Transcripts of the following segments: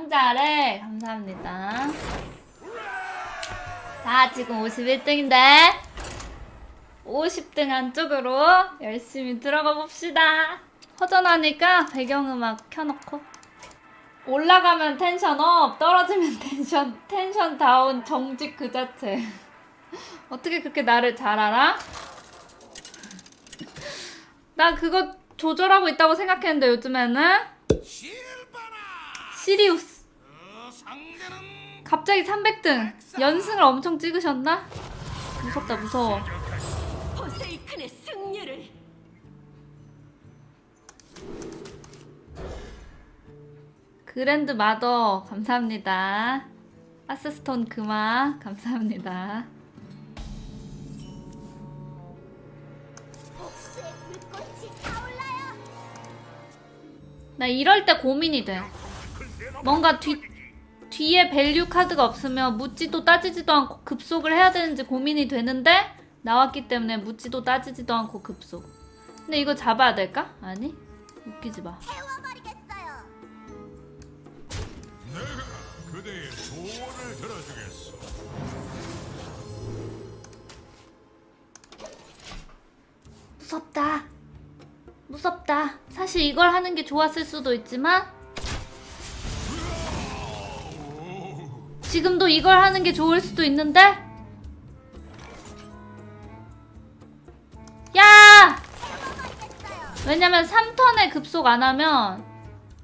짱잘해. 감사합니다. 자, 지금 51등인데 50등 안쪽으로 열심히 들어가 봅시다. 허전하니까 배경음악 켜놓고 올라가면 텐션 업, 떨어지면 텐션 텐션 다운 정직 그 자체. 어떻게 그렇게 나를 잘 알아? 나 그거 조절하고 있다고 생각했는데 요즘에는 시리우스 갑자기 300등 연승을 엄청 찍으셨나? 무섭다 무서워 포세이큰의 승리를 그랜드 마더 감사합니다 아스스톤 금화 감사합니다. 나 이럴 때 고민이 돼 뭔가 뒤, 뒤에 밸류 카드가 없으면 묻지도 따지지도 않고 급속을 해야 되는지 고민이 되는데 나왔기 때문에 묻지도 따지지도 않고 급속 근데 이거 잡아야 될까? 아니 웃기지 마 태워버리겠어요. 내가 그대의 소원을 들어주겠소. 무섭다. 무섭다. 사실 이걸 하는 게 좋았을 수도 있지만 지금도 이걸 하는 게 좋을 수도 있는데 야! 왜냐면 3턴에 급속 안 하면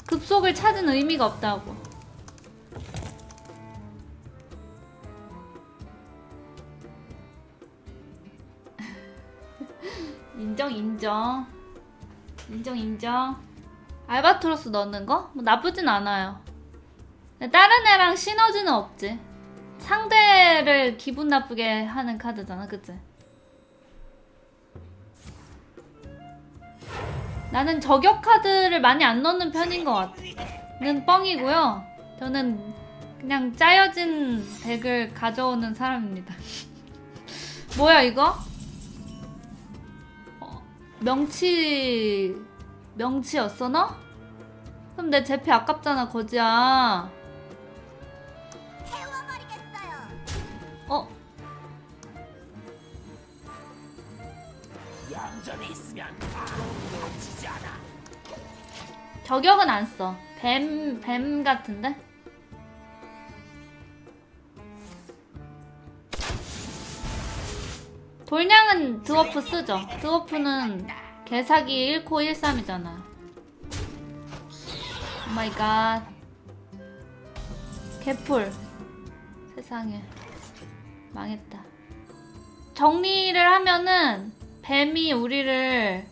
급속을 찾은 의미가 없다고. 인정 인정 인정 인정 알바트로스 넣는 거? 뭐 나쁘진 않아요 다른 애랑 시너지는 없지 상대를 기분 나쁘게 하는 카드잖아 그치? 나는 저격 카드를 많이 안 넣는 편인 것 같는 뻥이고요 저는 그냥 짜여진 덱을 가져오는 사람입니다 뭐야 이거? 명치 명치였어 너? 그럼 내 제피 아깝잖아 거지야 얌전히 있으면 아무도 다치지 않아. 저격은 안 써. 뱀, 뱀 같은데? 돌냥은 드워프 쓰죠. 드워프는 개사기 1코 1삼이잖아. 오 마이 갓. 개풀. 세상에. 망했다. 정리를 하면은 뱀이 우리를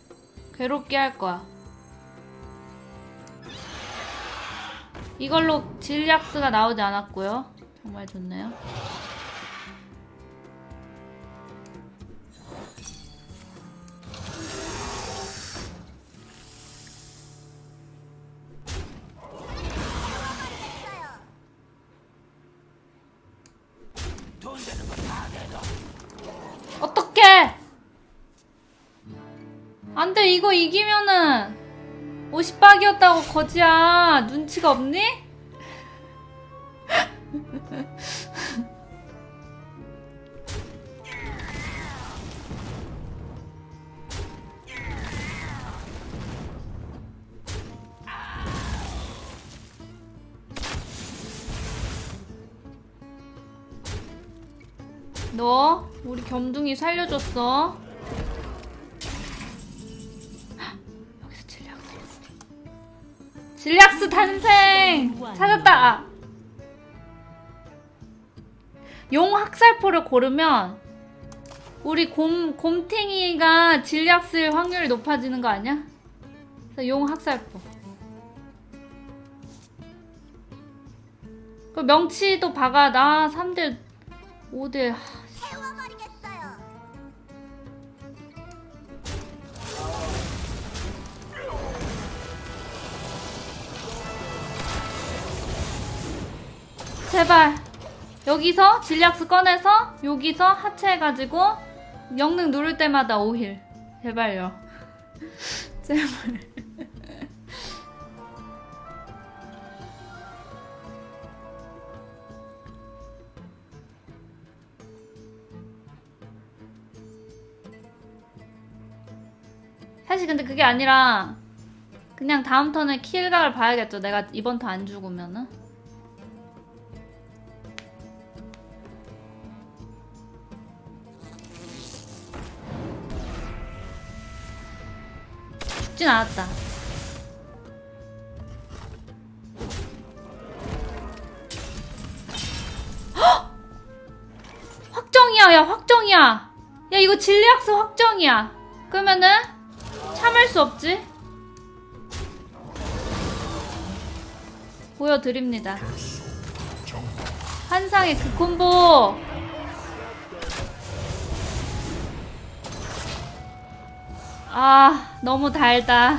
괴롭게 할 거야. 이걸로 질약스가 나오지 않았고요. 정말 좋네요. 안 돼, 이거 이기면은 50박이었다고 거지야. 눈치가 없니? 너 우리 겸둥이 살려줬어. 질약스 탄생 찾았다. 아. 용 학살포를 고르면 우리 곰 곰탱이가 질약스일 확률이 높아지는 거 아니야? 용 학살포. 그 명치도 박아 나 3대 5대 제발. 여기서 진략스 꺼내서 여기서 하체해가지고 영능 누를 때마다 오힐 제발요. 제발. 사실 근데 그게 아니라 그냥 다음 턴에 킬각을 봐야겠죠. 내가 이번 턴 안 죽으면은. 죽진 않았다. 헉! 확정이야, 야, 확정이야. 야, 이거 진리학습 확정이야. 그러면은 참을 수 없지. 보여드립니다. 환상의 그 콤보. 아, 너무 달다.